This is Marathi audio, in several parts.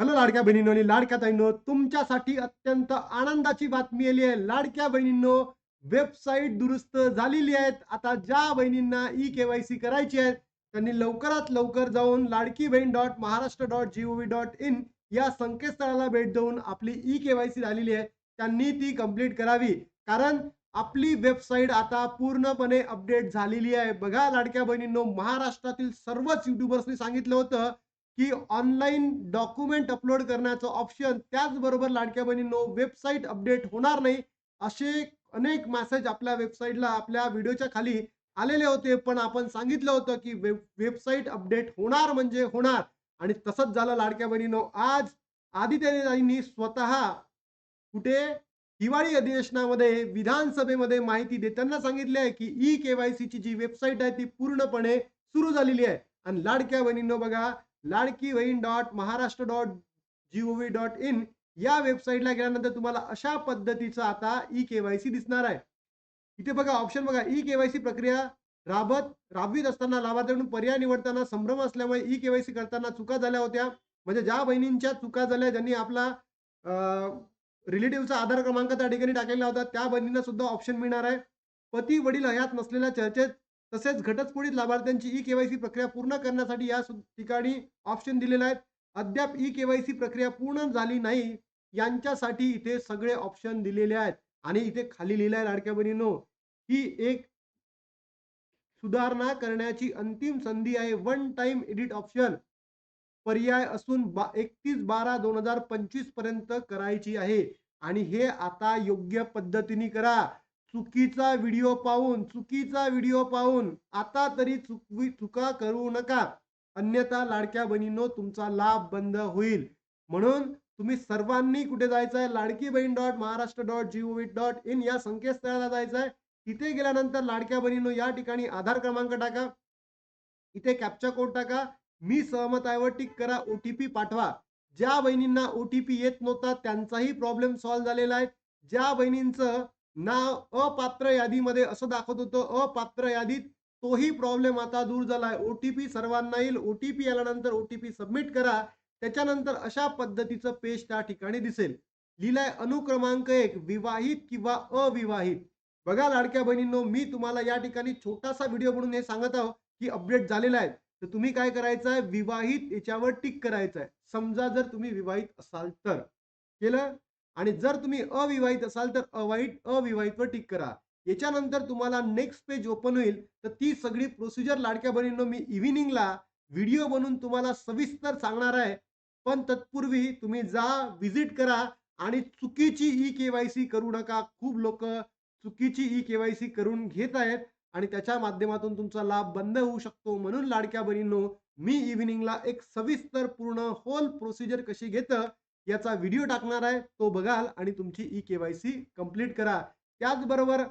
हॅलो लाडक्या बहिणींनो आणि लाडक्या ताईंनो तुमच्यासाठी अत्यंत आनंदाची बातमी आली आहे. लाडक्या बहिणींनो वेबसाईट दुरुस्त झालेली आहेत. आता ज्या बहिणींना ई केवायसी करायची आहे त्यांनी लवकरात लवकर जाऊन Ladki Bahin dot Maharashtra dot G O V dot in या संकेतस्थळाला भेट देऊन आपली ई केवायसी झालेली आहे. त्यांनी ती कंप्लीट करावी. कारण आपली वेबसाईट आता पूर्णपणे अपडेट झालेली आहे. बघा लाडक्या बहिणींनो महाराष्ट्रातील सर्वच युट्यूबर्सनी सांगितलं होतं की ऑनलाईन डॉक्युमेंट अपलोड करण्याचं ऑप्शन त्याचबरोबर लाडक्या बहिणींनो वेबसाईट अपडेट होणार नाही असे अनेक मेसेज आपल्या वेबसाईटला आपल्या व्हिडिओच्या खाली आलेले होते. पण आपण सांगितलं होतं की वेब वेबसाईट अपडेट होणार म्हणजे होणार. आणि तसंच झालं लाडक्या बहिणींनो. आज आदित्यनाथांनी स्वतः कुठे? हिवाळी अधिवेशनामध्ये विधानसभेमध्ये माहिती देताना सांगितले आहे की ई केवायसीची जी वेबसाईट आहे ती पूर्णपणे सुरू झालेली आहे. आणि लाडक्या बहिणींनो बघा Ladki Bahin dot Maharashtra dot G O V dot in या वेबसाईटला गेल्यानंतर तुम्हाला अशा पद्धतीचं आता ई केवायसी दिसणार आहे. इथे बघा ऑप्शन बघा ई केवायसी प्रक्रिया राबत राबवित असताना लाभार्थ्यांकडून पर्याय निवडताना संभ्रम असल्यामुळे ई केवायसी करताना चुका झाल्या होत्या. म्हणजे ज्या बहिणींच्या चुका झाल्या ज्यांनी आपला रिलेटिव्हचा आधार क्रमांक त्या ठिकाणी टाकलेला होता त्या बहिणींना सुद्धा ऑप्शन मिळणार आहे. पती वडील हयात नसलेल्या चर्चेत तसेच घटस्फोटित लाभार्थ्यांची ई केवायसी प्रक्रिया पूर्ण करण्यासाठी या ठिकाणी ऑप्शन दिलेले आहेत. अद्याप ई केवायसी प्रक्रिया पूर्ण झाली नाही यांच्यासाठी इथे सगळे ऑप्शन दिलेले आहेत. आणि इथे खाली लिहिलं आहे लाडक्या बहिणीनो ही एक सुधारणा करण्याची अंतिम संधी आहे. वन टाइम एडिट ऑप्शन पर्याय असून बा एकतीस बारा दोन हजार पंचवीसपर्यंत करायची आहे. आणि हे आता योग्य पद्धतीने करा. चुकीचा व्हिडिओ पाहून चुकीचा व्हिडिओ पाहून आता तरी चुकवी चुका करू नका. अन्यथा लाडक्या बहिणींनो तुमचा लाभ बंद होईल. म्हणून तुम्ही सर्वांनी कुठे जायचं आहे Ladki Bahin dot Maharashtra dot G O dot in या संकेतस्थळाला जायचं आहे तिथे गेल्यानंतर लाडक्या बहिणींनो या ठिकाणी आधार क्रमांक टाका. इथे कॅप्चा कोड टाका. मी सहमत आहे वर टिक करा. ओटीपी पाठवा. ज्या बहिणींना ओटीपी येत नव्हता त्यांचाही प्रॉब्लेम सॉल्व्ह झालेला आहे. ज्या बहिणींचं नाव अपात्र यादीमध्ये असं दाखवत होतं अपात्र यादीत तोही प्रॉब्लेम आता दूर झालाय. ओटीपी सर्वांना येईल ओटीपी आल्यानंतर ओटीपी सबमिट करा. त्याच्यानंतर अशा पद्धतीचं पेज त्या ठिकाणी दिसेल. लिहिलाय अनुक्रमांक एक विवाहित किंवा अविवाहित. बघा लाडक्या बहिणींनो मी तुम्हाला या ठिकाणी छोटासा व्हिडिओ म्हणून हे सांगत आहोत की अपडेट झालेला आहे. तर तुम्ही काय करायचं आहे विवाहित याच्यावर टिक करायचं आहे समजा जर तुम्ही विवाहित असाल तर. केलं? आणि जर तुम्ही अविवाहित असाल तर अवाईट अविवाहितवर टिक करा. याच्यानंतर तुम्हाला नेक्स्ट पेज ओपन होईल. तर ती सगळी प्रोसिजर लाडक्या बहिणींनो मी इव्हिनिंगला व्हिडिओ बनवून तुम्हाला सविस्तर सांगणार आहे. पण तत्पूर्वी तुम्ही जा व्हिजिट करा आणि चुकीची ई केवायसी करू नका. खूप लोक चुकीची ई केवायसी करून घेत आहेत आणि त्याच्या माध्यमातून तुमचा लाभ बंद होऊ शकतो. म्हणून लाडक्या बहिणींनो मी इव्हिनिंगला एक सविस्तर पूर्ण होल प्रोसिजर कशी घेतं याचा व्हिडिओ टाकणार आहे तो बघाल आणि तुमची ई केवायसी कंप्लीट करा. त्याचबरोबर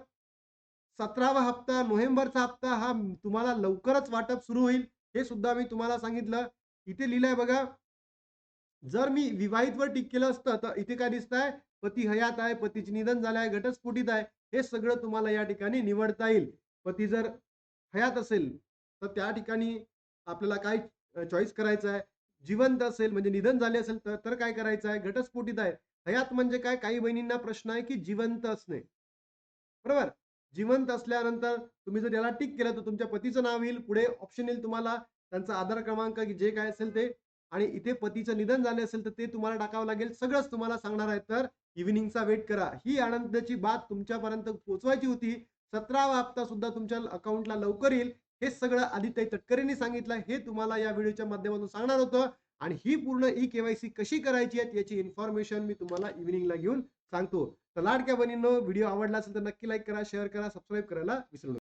सतरावा हप्ता नोव्हेंबरचा हप्ता हा तुम्हाला लवकरच वाटप सुरू होईल. हे सुद्धा मी तुम्हाला सांगितलं. इथे लिहिलंय बघा जर मी विवाहितवर टिक केलं असतं तर इथे काय दिसत आहे पती हयात आहे पतीचे निधन झालं आहे घटस्फोटित आहे. हे सगळं तुम्हाला या ठिकाणी निवडता येईल. पती जर हयात असेल तर त्या ठिकाणी आपल्याला काय चॉईस करायचं आहे? जिवंत असेल म्हणजे निधन झाले असेल तर तर काय करायचं आहे? घटस्फोटित आहे. हयात म्हणजे काय? काही बहिणींना प्रश्न आहे की जिवंत असणे. बरोबर? जिवंत असल्यानंतर तुम्ही जर याला टिक केलं तर तुमच्या पतीचं नाव येईल. पुढे ऑप्शन येईल तुम्हाला. त्यांचा आधार क्रमांक जे काय असेल ते. आणि इथे पतीचं निधन झाले असेल तर ते तुम्हाला टाकावं लागेल. सगळंच तुम्हाला सांगणार आहे. तर इव्हिनिंगचा वेट करा. ही आनंदाची बात तुमच्यापर्यंत पोहोचवायची होती. सतरावा हप्ता सुद्धा तुमच्या अकाउंटला लवकर येईल. हे सगळं आदित्य तटकरेंनी सांगितलं. हे तुम्हाला या व्हिडिओच्या माध्यमातून सांगणार होतं. आणि ही पूर्ण ई केवायसी कशी करायची आहे याची इन्फॉर्मेशन मी तुम्हाला इव्हिनिंगला घेऊन सांगतो. तर लाडक्या बहिणींनो व्हिडिओ आवडला असेल तर नक्की लाईक करा शेअर करा सबस्क्राईब करायला विसरू नका.